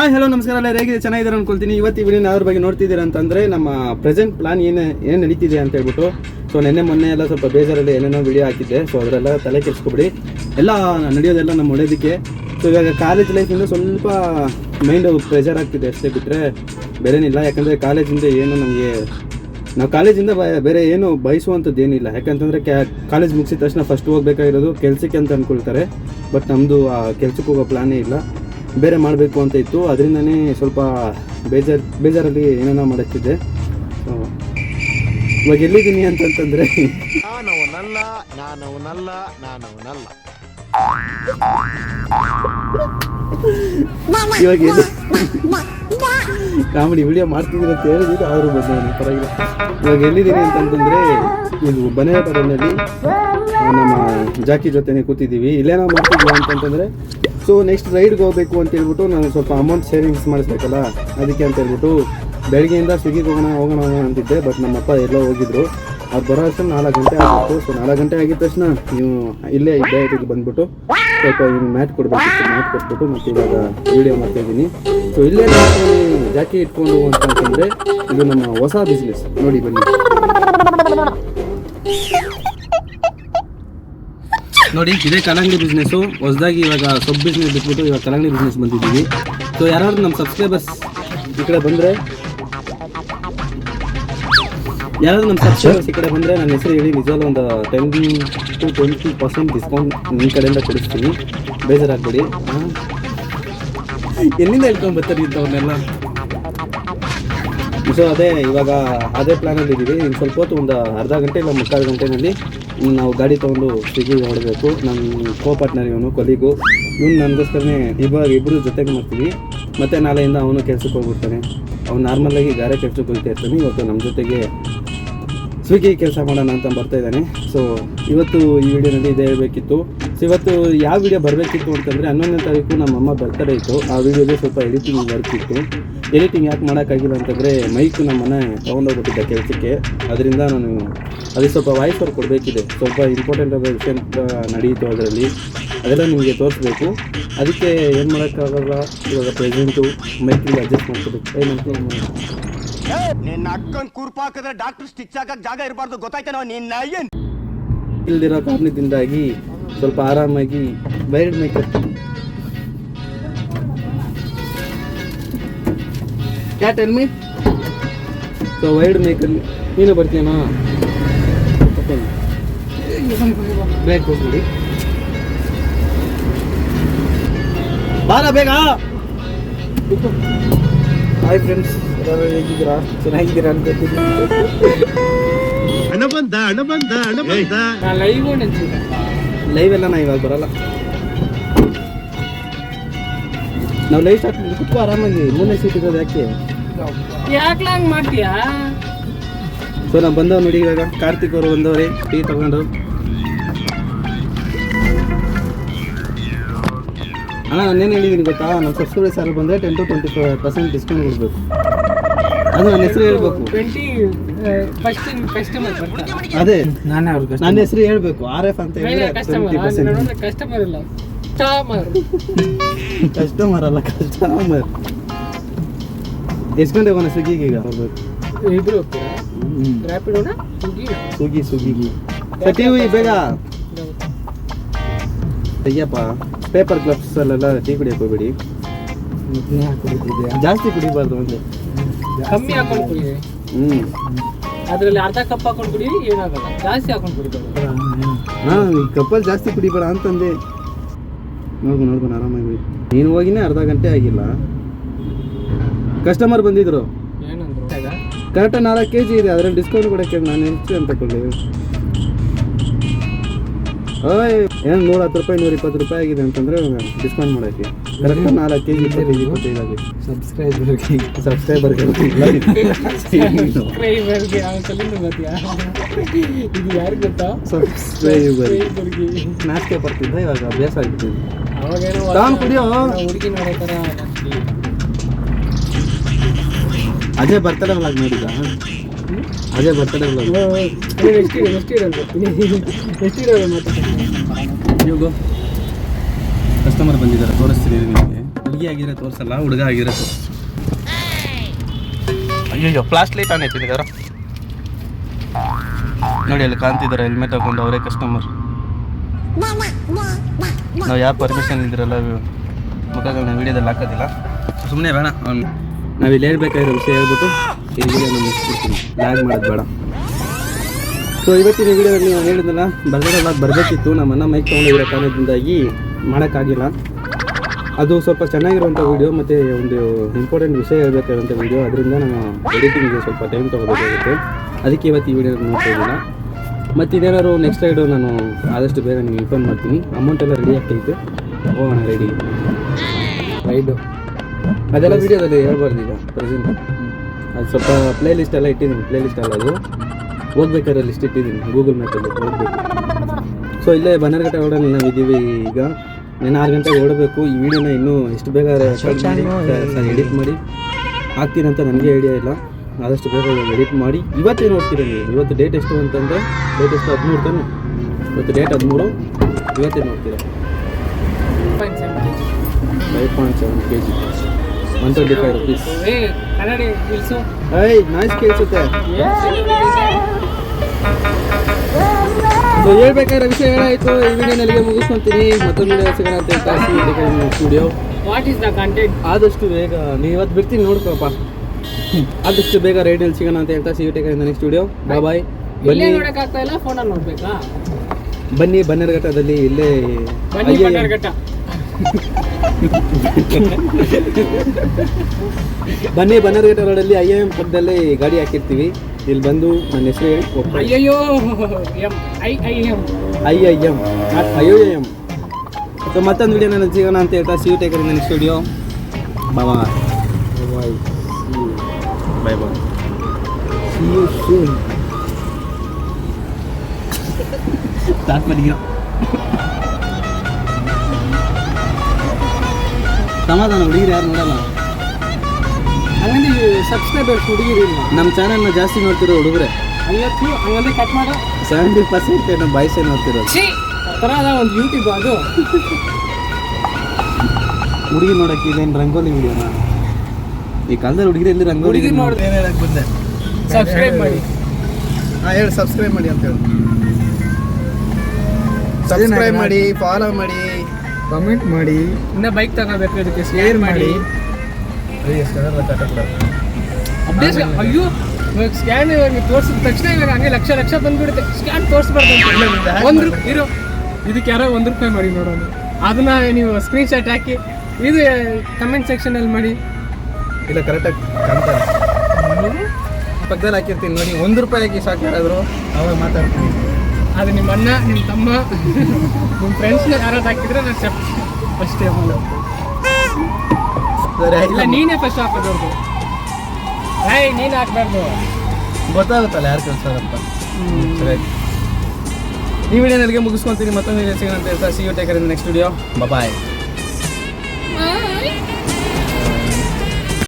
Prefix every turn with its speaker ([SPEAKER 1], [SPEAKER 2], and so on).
[SPEAKER 1] Hi hello ನಮಸ್ಕಾರ ಎಲ್ಲ ಹೇಗಿದೆ? ಚೆನ್ನಾಗಿದ್ದಾರೆ ಅನ್ಕೊಳ್ತೀನಿ. ಇವತ್ತು ವಿಡಿಯೋನ ವಿಡಿಯೋ ಯಾವ್ದ್ರ ಬಗ್ಗೆ ನೋಡ್ತಿದ್ದೀರಾ ಅಂತಂದ್ರೆ ನಮ್ಮ ಪ್ರೆಸೆಂಟ್ ಪ್ಲಾನ್ ಏನು ಏನು ನಡೀತಿದೆ ಅಂತ ಹೇಳ್ಬಿಟ್ಟು. ಸೊ ನೆನ್ನೆ ಮೊನ್ನೆ ಎಲ್ಲ ಸ್ವಲ್ಪ ಬೇಜಾರಲ್ಲಿ ಏನೇನೋ ವಿಡಿಯೋ ಹಾಕಿದ್ದೆ. ಸೊ ಅದರೆಲ್ಲ ತಲೆ ಕೆಡಿಸ್ಕೊಬಿಡಿ. ಎಲ್ಲ ನಡೆಯೋದೆಲ್ಲ ನಮ್ಮ ಒಳ್ಳೇದಕ್ಕೆ ಸೊ ಇವಾಗ ಕಾಲೇಜ್ ಲೈಫಿಂದ ಸ್ವಲ್ಪ ಮೈಂಡ್ ಪ್ರೆಷರ್ ಆಗ್ತಿದೆ ಅಷ್ಟೇ ಬಿಟ್ಟರೆ ಬೇರೆನಿಲ್ಲ. ಯಾಕಂದರೆ ಕಾಲೇಜಿಂದ ಏನು ನಮಗೆ ನಾವು ಕಾಲೇಜಿಂದ ಬೇರೆ ಏನು ಬಯಸುವಂಥದ್ದು ಏನಿಲ್ಲ. ಯಾಕಂತಂದರೆ ಕ್ಯಾ ಕಾಲೇಜ್ ಮುಗಿಸಿದ ತಕ್ಷಣ ಫಸ್ಟ್ ಹೋಗ್ಬೇಕಾಗಿರೋದು ಕೆಲಸಕ್ಕೆ ಅಂತ ಅಂದ್ಕೊಳ್ತಾರೆ ಬಟ್ ನಮ್ಮದು ಆ ಕೆಲಸಕ್ಕೆ ಹೋಗೋ ಪ್ಲಾನೇ ಇಲ್ಲ. ಬೇರೆ ಮಾಡಬೇಕು ಅಂತ ಇತ್ತು. ಅದರಿಂದನೇ ಸ್ವಲ್ಪ ಬೇಜಾರು ಬೇಜಾರಲ್ಲಿ ಏನೇನೋ ಮಾಡುತ್ತಿದ್ದೆ. ಸೊ ಇವಾಗ ಎಲ್ಲಿದ್ದೀನಿ ಅಂತಂತಂದರೆ
[SPEAKER 2] ನಾನವನಲ್ಲ ನಾನವನಲ್ಲ ನಾನವನಲ್ಲ.
[SPEAKER 1] ಇವಾಗ ಎಲ್ಲಿ ಕಾಮಿಡಿ ವಿಡಿಯೋ ಮಾಡ್ತಿದ್ದೀನಿ ಅಂತ ಹೇಳಿದ್ರು ಆದರೂ ಬಂದ ಪರವಾಗಿಲ್ಲ. ಇವಾಗ ಎಲ್ಲಿದ್ದೀನಿ ಅಂತಂತಂದರೆ ಇದು ಬನೇಟದಲ್ಲಿ ನಮ್ಮ ಜಾಕಿ ಜೊತೆನೆ ಕೂತಿದ್ದೀವಿ. ಇಲ್ಲೇನೋ ಮಾಡ್ತಿದ್ವಿ ಅಂತಂತಂದರೆ ಸೊ ನೆಕ್ಸ್ಟ್ ರೈಡ್ಗೆ ಹೋಗಬೇಕು ಅಂತ ಹೇಳ್ಬಿಟ್ಟು ನಾನು ಸ್ವಲ್ಪ ಅಮೌಂಟ್ ಸೇವಿಂಗ್ಸ್ ಮಾಡಿಸ್ಬೇಕಲ್ಲ? ಅದಕ್ಕೆ ಅಂತ ಹೇಳ್ಬಿಟ್ಟು ಬೆಳಗ್ಗೆಯಿಂದ ಸ್ವಿಗ್ಗಿಗೆ ಹೋಗೋಣ ಹೋಗೋಣ ಅಂತಿದ್ದೆ. ಬಟ್ ನಮ್ಮಪ್ಪ ಎಲ್ಲ ಹೋಗಿದ್ರು. ಅದು ಬರೋ ಅಷ್ಟು ನಾಲ್ಕು ಗಂಟೆ ಆಗಿತ್ತು. ಸೊ ನಾಲ್ಕು ಗಂಟೆ ಆಗಿದ ತಕ್ಷಣ ನೀವು ಇಲ್ಲೇ ಡೈರೆಕ್ಟಿಗೆ ಬಂದ್ಬಿಟ್ಟು ಸ್ವಲ್ಪ ಇವ್ನು ಮ್ಯಾಚ್ ಕೊಡ್ಬೇಕು ಮ್ಯಾಟ್ ಕೊಟ್ಬಿಟ್ಟು ಮತ್ತೆ ಇವಾಗ ವಿಡಿಯೋ ಮಾಡ್ತಾಯಿದ್ದೀನಿ ಸೊ ಇಲ್ಲೇ ಜಾಕಿ ಇಟ್ಕೊಂಡು ಅಂತಂತಂದರೆ ಇದು ನಮ್ಮ ಹೊಸ ಬಿಸ್ನೆಸ್ ನೋಡಿ ಬನ್ನಿ. ನೋಡಿ, ಇದೇ ಕಲ್ಲಂಗಡಿ ಬಿಸ್ನೆಸ್ಸು ಹೊಸದಾಗಿ ಇವಾಗ ಸೊಪ್ಪು ಬಿಸ್ನೆಸ್ ಬಿಟ್ಬಿಟ್ಟು ಇವಾಗ ಕಲ್ಲಂಗಡಿ ಬಿಸ್ನೆಸ್ ಬಂದಿದ್ದೀವಿ. ಸೊ ಯಾರಾದರೂ ನಮ್ಮ ಸಬ್ಸ್ಕ್ರೈಬರ್ಸ್ ಈ ಕಡೆ ಬಂದರೆ, ಯಾರಾದ್ರು ನಮ್ಮ ಸಬ್ಸ್ಕ್ರೈಬರ್ಸ್ ಈ ಕಡೆ ಬಂದರೆ ನನ್ನ ಹೆಸರು ಹೇಳಿ, ನಿಜವಾಗ್ಲೂ ಒಂದು ten to twenty percent discount ನಿಮ್ಮ ಕಡೆಯಿಂದ ಕೊಡಿಸ್ತೀನಿ. ಬೇಜಾರಾಗ್ಬೇಡಿ. ಎಲ್ಲಿಂದ ಹೇಳ್ಕೊಂಡು ಬರ್ತಾರೆ ಇಂಥವನ್ನೆಲ್ಲ ಸೊ ಅದೇ ಇವಾಗ ಅದೇ ಪ್ಲ್ಯಾನಲ್ಲಿ ಇದ್ದೀವಿ ಇನ್ನು ಸ್ವಲ್ಪ ಹೊತ್ತು ಒಂದು ಅರ್ಧ ಗಂಟೆ ಇಲ್ಲ, ಮುಕ್ಕಾಲು ಗಂಟೆನಲ್ಲಿ ನಾವು ಗಾಡಿ ತೊಗೊಂಡು ಸ್ವಿಗ್ಗಿಗೆ ಹೊಡಬೇಕು. ನಮ್ಮ ಕೋ ಪಾರ್ಟ್ನರ್ ಇವನು ಕೊಲಿಗು ಇವ್ನು ನನಗೋಸ್ಕರನೇ ಇಬ್ಬರು ಇಬ್ಬರು ಜೊತೆಗೆ ಮಾಡ್ತೀವಿ. ಮತ್ತು ನಾಳೆಯಿಂದ ಅವನು ಕೆಲಸಕ್ಕೆ ಹೋಗ್ಬಿಡ್ತಾನೆ. ಅವ್ನು ನಾರ್ಮಲಾಗಿ ಗಾರೆ ಕೆಲಸಕ್ಕೆ ಹೋಗ್ತಾ ಇರ್ತಾನೆ. ಇವತ್ತು ನಮ್ಮ ಜೊತೆಗೆ ಸ್ವಿಗ್ಗಿ ಕೆಲಸ ಮಾಡೋಣ ಅಂತ ಬರ್ತಾ ಇದ್ದಾನೆ. ಸೊ ಇವತ್ತು ಈ ವಿಡಿಯೋನಲ್ಲಿ ಇದೇ ಹೇಳಬೇಕಿತ್ತು. ಇವತ್ತು ಯಾವ ವಿಡಿಯೋ ಬರಬೇಕಿತ್ತು ಅಂತಂದರೆ ಹನ್ನೊಂದನೇ ತಾರೀಕು ನಮ್ಮ ಅಮ್ಮ ಬರ್ತಡೇ ಇತ್ತು. ಆ ವಿಡಿಯೋಗೆ ಸ್ವಲ್ಪ ಎಡಿಟಿಂಗ್ ವರ್ಕ್ ಇತ್ತು. ಎಡಿಟಿಂಗ್ ಯಾಕೆ ಮಾಡೋಕ್ಕಾಗಿಲ್ಲ ಅಂತಂದರೆ ಮೈಕ್ ನಮ್ಮನೆ ತೊಗೊಂಡೋಗ್ಬಿಟ್ಟಿದ್ದೆ ಕೆಲಸಕ್ಕೆ. ಅದರಿಂದ ನಾನು ಅದಕ್ಕೆ ಸ್ವಲ್ಪ ವಾಯ್ಸ್ ಅವ್ರು ಕೊಡಬೇಕಿದೆ. ಸ್ವಲ್ಪ ಇಂಪಾರ್ಟೆಂಟ್ ಆದ ವಿಷಯ ನಡೆಯಿತು ಅದರಲ್ಲಿ. ಅದೆಲ್ಲ ನಿಮಗೆ ತೋರಿಸ್ಬೇಕು. ಅದಕ್ಕೆ ಏನು ಮಾಡೋಕ್ಕಾಗಲ್ಲ? ಇವಾಗ ಪ್ರೆಸೆಂಟು ಮೈಕಿಂಗ್ ಅಡ್ಜಸ್ಟ್ ಮಾಡ್ಕೋಬೇಕು. ಏನಂತ
[SPEAKER 2] ನಿನ್ನ ಅಕ್ಕನ್ ಕುರ್ಪಾಕಿದ್ರೆ ಡಾಕ್ಟರ್ ಸ್ಟಿಚ್ ಹಾಕಕ್ಕೆ ಜಾಗ ಇರಬಾರ್ದು. ಗೊತ್ತಾಯ್ತಾನೋ ನಿನ್ನ ಏನು?
[SPEAKER 1] ಇಲ್ದಿರೋ ಕಾರಣದಿಂದಾಗಿ ಸ್ವಲ್ಪ ಆರಾಮಾಗಿ weird makeup yeah tell me so weird ಮೇಕಲ್ಲಿ ನೀನು ಬರ್ತೀಯನಾ? ಬೇಗ ಹೋಗ್ಬಿಡಿ ಬಾರ ಬೇಗ. ಹಾಯ್ ಫ್ರೆಂಡ್ಸ್ ಎಲ್ಲರೂ ಹೇಗಿದ್ದೀರಾ? ಚೆನ್ನಾಗಿದ್ದೀರಾ ಅನ್ಕೋತೀನಿ
[SPEAKER 2] ಹಣ ಬಂದ ಹಣ ಬಂದ ಹಣ ಬಂದ.
[SPEAKER 1] ಲೈವ್ ಎಲ್ಲ ನಾ ಇವಾಗ ಬರಲ್ಲ. ನಾವು ಲೈವ್ ಸ್ಟಾರ್ಟ್ ಕುತ್ಕೋ ಆರಾಮಾಗಿ ಮೂರನೇ ಸೀಟ್ ಇರೋದು ಯಾಕೆ?
[SPEAKER 3] ಹಂಗ್ ಮಾಡ್ತೀಯಾ?
[SPEAKER 1] ಸೊ ನಾವು ಬಂದವ್ ನೋಡಿ ಇವಾಗ ಕಾರ್ತಿಕ್ ಅವರು ಬಂದವ್ರಿ ಟೀ ತಗೊಂಡು. ಅಣ್ಣ ನಾನೇನು ಹೇಳಿದ್ದೀನಿ ಗೊತ್ತಾ? ನಮ್ಮ ಸಬ್ಸ್ಕ್ರೈಬರ್ಸ್ ಯಾರು ಬಂದರೆ ten to twenty five percent discount ಕೊಡಬೇಕು. ಅದು ನನ್ನ ಹೆಸರು ಹೇಳಬೇಕು.
[SPEAKER 3] ಟ್ವೆಂಟಿ ಫಸ್ಟ್ ಕಸ್ಟಮರ್ ಬರ್ತಾರೆ
[SPEAKER 1] ಅದೇ
[SPEAKER 3] ನಾನೇ ಅವ್ರಿಗೆ
[SPEAKER 1] ನನ್ನ ಹೆಸರು ಹೇಳಬೇಕು. ಆರ್ ಎಫ್ ಅಂತ ಹೇಳಿದ್ರೆ
[SPEAKER 3] ಕಸ್ಟಮರ್
[SPEAKER 1] ಪರ್ಸೆಂಟ್
[SPEAKER 3] ಕಸ್ಟಮರ್ ಇಲ್ಲ. ಕಸ್ಟಮರ್
[SPEAKER 1] ಕಸ್ಟಮರ್ ಅಲ್ಲ ಕಸ್ಟಮರ್ ಎಷ್ಟು ಗಂಟೆಗೆ ಸ್ವಿಗ್ಗಿಗೆ ಈಗ? ಹೋಗ್ಬೇಕು
[SPEAKER 3] ಇಬ್ರು ಹೋಗ್ತೀರಾ? ರ್ಯಾಪಿಡೋನ
[SPEAKER 1] ಸುಗಿ ಬೇಗ. ಅಯ್ಯಪ್ಪ ಪೇಪರ್ ಕ್ಲಬ್ಸ್ ಅಲ್ಲೆಲ್ಲ ಟೀ ಕುಡಿಯಕ್ಕೆ ಹೋಗ್ಬೇಡಿ. ಜಾಸ್ತಿ ಕುಡಿಬಾರ್ದು ಮುಂದೆ.
[SPEAKER 3] ಕಮ್ಮಿ ಹಾಕೊಂಡು ಕುಡಿ
[SPEAKER 1] ಹ್ಞೂ
[SPEAKER 3] ಅದ್ರಲ್ಲಿ ಅರ್ಧ ಕಪ್ ಹಾಕೊಂಡು ಕುಡಿ ಏನಾಗಲ್ಲ. ಜಾಸ್ತಿ ಹಾಕೊಂಡು ಕುಡಿಬಾರ್ದು
[SPEAKER 1] ಹಾಂ ಈ ಕಪ್ಪಲ್ಲಿ ಜಾಸ್ತಿ ಕುಡಿಬೇಡ ಅಂತಂದೆ. ನೋಡ್ಕೊಂಡು ನೋಡ್ಕೊಂಡು ಆರಾಮಾಗಿ ನೀನು ಹೋಗಿನೇ ಅರ್ಧ ಗಂಟೆ ಆಗಿಲ್ಲ. ಕಸ್ಟಮರ್ ಬಂದಿದ್ರು.
[SPEAKER 3] ಏನಂದ್ರು?
[SPEAKER 1] ಕರೆಕ್ಟಾಗಿ ನಾಲ್ಕು ಕೆ ಜಿ ಇದೆ. ಅದರಲ್ಲಿ ಡಿಸ್ಕೌಂಟ್ ಕೊಡೋಕ್ಕೆ ನಾನು ಹೆಚ್ಚು ಅಂತ ಕೊಳ್ಳಿ ಓಯ್ ಏನು ನೂರ ಹತ್ತು ರೂಪಾಯಿ ನೂರ ಇಪ್ಪತ್ತು ರೂಪಾಯಿ ಆಗಿದೆ ಅಂತಂದರೆ ಡಿಸ್ಕೌಂಟ್ ಮಾಡೋಕ್ಕೆ. ಕರೆಕ್ಟ್ ನಾಲ್ಕು ಕೆ ಜಿ ಸಬ್ಸ್ಕ್ರೈಬರ್ ಇಪ್ಪತ್ತೈದು ಆಗಿದೆ
[SPEAKER 3] ಸಬ್ಸ್ಕ್ರೈಬರ್ಗೆ
[SPEAKER 1] ಸಬ್ಸ್ಕ್ರೈಬರ್ಗೆ
[SPEAKER 3] ಸಬ್ಸ್ಕ್ರೈಬರ್ಗೆ ಇದು ಯಾರು ಗೊತ್ತಾ?
[SPEAKER 1] ಸಬ್ಸ್ಕ್ರೈಬರ್ ನಾಚಿಕೆ ಬರ್ತಿದ್ದ ಇವಾಗ ಅಭ್ಯಾಸ
[SPEAKER 3] ಅವಾಗೇನೋ
[SPEAKER 1] ತಾನ್ ಕುಡಿಯೋ.
[SPEAKER 3] ಹುಡುಗಿ ನೋಡೋ ಥರ
[SPEAKER 1] ಅದೇ ಬರ್ತಾರೆ ವ್ಲಾಗ್ ನೋಡಿದ ಅದೇ ಬರ್ತಡೇ ಇಲ್ಲ ಕಸ್ಟಮರ್ ಬಂದಿದ್ದಾರೆ ತೋರಿಸ್ತೀನಿ ನಿಮಗೆ. ಹುಡುಗಿ ಆಗಿರೋ ತೋರಿಸಲ್ಲ ಹುಡುಗ ಆಗಿರೋ ತೋರ್ಸು ಅಯ್ಯೋ ಫ್ಲಾಶ್ ಲೈಟ್ ಆನ್ ಐತಿ ಯಾರ ನೋಡಿ ಅಲ್ಲಿ ಕಾಣ್ತಿದ್ದಾರೆ ಹೆಲ್ಮೆಟ್ ಹಾಕೊಂಡು ಅವರೇ ಕಸ್ಟಮರ್ ನಾವು ಯಾವ ಪರ್ಮಿಷನ್ ಇದ್ರಲ್ಲ ಮುಖಗಳನ್ನ ವೀಡಿಯೋದಲ್ಲಿ ಹಾಕೋದಿಲ್ಲ. ಸುಮ್ಮನೆ ಬೇಡ ಅವ್ನು ನಾವು ಇಲ್ಲಿ ಹೇಳ್ಬೇಕಾಗಿರೋ ವಿಷಯ ಹೇಳ್ಬಿಟ್ಟು ಈ ವಿಡಿಯೋನ ಮುಗಿಸ್ಬಿಡ್ತೀನಿ. ಲ್ಯಾಗ್ ಮಾಡೋದು ಬೇಡ. ಸೊ ಇವತ್ತಿನ ವಿಡಿಯೋದಲ್ಲಿ ನಾನು ಹೇಳಿದ್ನಲ್ಲ ಬರ್ಗಡೆ ವ್ಲಾಗ್ ಬರಬೇಕಿತ್ತು. ನಮ್ಮನ್ನ ಮೈಕ್ ತೊಗೊಂಡಿರೋ ಕಾರಣದಿಂದಾಗಿ ಮಾಡೋಕ್ಕಾಗಿಲ್ಲ. ಅದು ಸ್ವಲ್ಪ ಚೆನ್ನಾಗಿರುವಂಥ ವಿಡಿಯೋ ಮತ್ತು ಒಂದು ಇಂಪಾರ್ಟೆಂಟ್ ವಿಷಯ ಹೇಳ್ಬೇಕಾದಂಥ ವಿಡಿಯೋ ಅದರಿಂದ ನಾನು ಎಡಿಟಿಂಗ್ಗೆ ಸ್ವಲ್ಪ ಟೈಮ್ ತೊಗೋಬೇಕಾಗುತ್ತೆ. ಅದಕ್ಕೆ ಇವತ್ತು ಈ ವಿಡಿಯೋ ನೋಡ್ತಾ ಇದ್ದೀನಿ ಮತ್ತು ಇದೇನಾದ್ರು ನೆಕ್ಸ್ಟ್ ರೈಡು ನಾನು ಆದಷ್ಟು ಬೇಗ ನಿಮಗೆ ಇನ್ಫಾರ್ಮ್ ಮಾಡ್ತೀನಿ. ಅಮೌಂಟ್ ಎಲ್ಲ ರೆಡಿ ಆಗ್ತೈತೆ ಹೋಗೋಣ ರೆಡಿ ರೈಡು ಅದೆಲ್ಲ ವಿಡಿಯೋದಲ್ಲಿ ಹೇಳ್ಬಾರ್ದು ಈಗ ಪ್ರೆಸೆಂಟ್ ಅದು ಸ್ವಲ್ಪ ಪ್ಲೇ ಲಿಸ್ಟ್ ಎಲ್ಲ ಇಟ್ಟಿದ್ದೀನಿ ಪ್ಲೇ ಲಿಸ್ಟ್ ಅಲ್ಲ ಅದು. ಹೋಗ್ಬೇಕಾದ್ರೆ ಲಿಸ್ಟ್ ಇಟ್ಟಿದ್ದೀನಿ ಗೂಗಲ್ ಮ್ಯಾಪಲ್ಲಿ ಹೋಗ್ಬೇಕು ಸೊ ಇಲ್ಲೇ ಬನ್ನರ್ಘಟ್ಟ ರೋಡಲ್ಲಿ ನಾವು ಇದ್ದೀವಿ ಈಗ. ನಾನು ಆರು ಗಂಟೆಗೆ ಓಡಬೇಕು. ಈ ವಿಡಿಯೋನ ಇನ್ನೂ ಎಷ್ಟು ಬೇಗ ರೆಕಾರ್ಡ್ ಮಾಡಿ ಸರ್ ಎಡಿಟ್ ಮಾಡಿ. ಹಾಕ್ತೀನಂತ ನನಗೆ ಐಡಿಯಾ ಇಲ್ಲ. ಆದಷ್ಟು ಬೇಗ ಎಡಿಟ್ ಮಾಡಿ. ಇವತ್ತೇ ನೋಡ್ತೀರ ನೀವು. ಇವತ್ತು ಡೇಟ್ ಎಷ್ಟು ಅಂತಂದರೆ ಡೇಟ್ ಎಷ್ಟು? ಹದಿಮೂರು ತಾನೆ? ಇವತ್ತು ಡೇಟ್ ಹದಿಮೂರು. ಇವತ್ತೇ ನೋಡ್ತೀರಾ? Five point seven K G one twenty five rupees I noise ಕೇಳಿಸುತ್ತೆ. So ಹೇಳ್ಬೇಕಾಗಿರೋ ವಿಷಯ ಏನಾಯಿತು? ಈ ವಿಡಿಯೋ ನನಗೆ ಮುಗಿಸ್ಕೊಂತೀನಿ. ಮತ್ತೊಂದು ವಿಡಿಯೋ ಸಿಗೋಣ ಅಂತ ಹೇಳ್ತಾ studio
[SPEAKER 3] what is the content
[SPEAKER 1] ಆದಷ್ಟು ಬೇಗ ನೀವು ಇವತ್ತು ಬಿಡ್ತೀನಿ ನೋಡ್ಕೊಪ್ಪ ಆದಷ್ಟು ಬೇಗ ರೇಡಿಯಲ್ಲಿ ಸಿಗೋಣ ಅಂತ ಹೇಳ್ತಾ ಸಿ ಟೇಕರಿಂದ ನೆಕ್ಸ್ಟ್ ಸ್ಟುಡಿಯೋ ಬಾಯ್ ಬಾಯ್ ಬನ್ನಿ.
[SPEAKER 3] ನೋಡೋಕ್ಕಾಗ್ತಾ ಇಲ್ಲ ಫೋನಲ್ಲಿ ನೋಡ್ಬೇಕಾ?
[SPEAKER 1] ಬನ್ನಿ ಬನ್ನರ್ಘಟ್ಟದಲ್ಲಿ ಇಲ್ಲೇ
[SPEAKER 3] ಬನ್ನಿ. ಬನ್ನರ್ಘಟ್ಟ.
[SPEAKER 1] ಬನ್ನಿ ಬನ್ನರ್ಘಟ್ಟ ರೋಡಲ್ಲಿ ಐ ಎಂ ಪಕ್ಕದಲ್ಲಿ ಗಾಡಿ ಹಾಕಿರ್ತೀವಿ. ಇಲ್ಲಿ ಬಂದು ನನ್ನ ಹೆಸರು ಹೇಳಿ
[SPEAKER 3] ಅಯ್ಯಯ್ಯೋ I I am
[SPEAKER 1] I I am ಅಯ್ಯೋ ಎಂ ಸೊ ಮತ್ತೊಂದು ವಿಡಿಯೋ ನನ್ನ ಜೀವನ ಅಂತ ಹೇಳ್ತಾ ಸಿ ಯು ಟೇಕರ್ ನನ್ನ studio bye bye bye bye see you soon ಸಮಾಧಾನ ಹುಡುಗಿರು ಯಾರು ನೋಡಲ್ಲ.
[SPEAKER 3] ಹಂಗಂದ್ರೆ ಸಬ್ಸ್ಕ್ರೈಬರ್ಸ್ ಹುಡುಗಿರಿಲ್ಲ
[SPEAKER 1] ನಮ್ಮ ಚಾನಲ್ನ ಜಾಸ್ತಿ ನೋಡ್ತಿರೋ ಹುಡುಗರೆ.
[SPEAKER 3] ಐವತ್ತು ಹಂಗಂದ್ರೆ ಕಟ್ ಮಾಡು.
[SPEAKER 1] ಸೆವೆಂಟಿ ಪರ್ಸೆಂಟ್ ನಮ್ಮ ಬಾಯ್ಸೇ ನೋಡ್ತಿರೋದು.
[SPEAKER 3] ಛೀ! ಥರ ಅದ ಒಂದು ಯೂಟ್ಯೂಬ್ ಅದು.
[SPEAKER 1] ಹುಡುಗಿ ನೋಡಕ್ಕೆ ಇದೇನು ರಂಗೋಲಿ ವಿಡಿಯೋನ ಈ ಕಾಲದಲ್ಲಿ ಹುಡುಗಿರಲ್ಲಿ ರಂಗೋಲಿ
[SPEAKER 3] ಹುಡುಗಿ ನೋಡಿದ್ರೆ
[SPEAKER 1] ಏನು ಹೇಳಕ್ಕೆ ಬಂದೆ
[SPEAKER 3] ಸಬ್ಸ್ಕ್ರೈಬ್ ಮಾಡಿ.
[SPEAKER 1] ಹಾಂ ಹೇಳಿ ಸಬ್ಸ್ಕ್ರೈಬ್ ಮಾಡಿ ಅಂತ ಹೇಳಿ. ಸಬ್ಸ್ಕ್ರೈಬ್ ಮಾಡಿ ಫಾಲೋ ಮಾಡಿ.
[SPEAKER 4] ಕಮೆಂಟ್ ಮಾಡಿ.
[SPEAKER 3] ಇನ್ನ ಬೈಕ್ ತಗೋಬೇಕು ಇದಕ್ಕೆ ಶೇರ್ ಮಾಡಿ. ಅಪ್ಡೇಟ್ ಅಯ್ಯೋ ಇವಾಗ ಸ್ಕ್ಯಾನ್ ಇವಾಗ ತೋರಿಸಿದ ತಕ್ಷಣ ಇವಾಗ ಹಂಗೆ ಲಕ್ಷ ಲಕ್ಷ ಬಂದ್ಬಿಡುತ್ತೆ. ಸ್ಕ್ಯಾನ್ ತೋರಿಸ್ಬಾರ್ದು ಒಂದು ರೂಪಾಯಿ ಇರೋ ಇದಕ್ಕೆ ಯಾರೋ ಒಂದು ರೂಪಾಯಿ ಮಾಡಿ ನೋಡೋಣ. ಅದನ್ನ ನೀವು ಸ್ಕ್ರೀನ್ ಶಾಟ್ ಹಾಕಿ ಇದು ಕಮೆಂಟ್ ಸೆಕ್ಷನಲ್ಲಿ ಮಾಡಿ.
[SPEAKER 1] ಇಲ್ಲ ಕರೆಕ್ಟಾಗಿ ಕಾಣ್ತಾರೆ ಪಕ್ಕದಲ್ಲಿ ಹಾಕಿರ್ತೀನಿ ನೋಡಿ ಒಂದು ರೂಪಾಯಿ ಹಾಕಿ ಸಾಕು ಯಾರಾದರೂ. ಅವಾಗ ಮಾತಾಡ್ತೀನಿ
[SPEAKER 3] ಅದು ನಿಮ್ಮ ಅಣ್ಣ ನಿಮ್ಮ ತಮ್ಮ ನಿಮ್ಮ ಫ್ರೆಂಡ್ಸ್ ಯಾರಾದ್ರು ಹಾಕಿದ್ರೆ ನಾನು ಚೆಪ್ ಫಸ್ಟ್ ಇಲ್ಲ ನೀನೇ ಫಸ್ಟ್ ಹಾಕೋದು. ಏಯ್ ನೀನು ಹಾಕ್ಬಾರ್ದು.
[SPEAKER 1] ಗೊತ್ತಾಗುತ್ತಲ್ಲ ಯಾರು ಕೆಲಸ ಅಂತ. ಸರಿ ಈ ವಿಡಿಯೋ ನನಗೆ ಮುಗಿಸ್ಕೊಂತೀನಿ ಮತ್ತೊಂದು ವಿಡಿಯೋ ಸಿಗೋಣ ಅಂತ ಹೇಳ್ತಾ see you take care next video bye.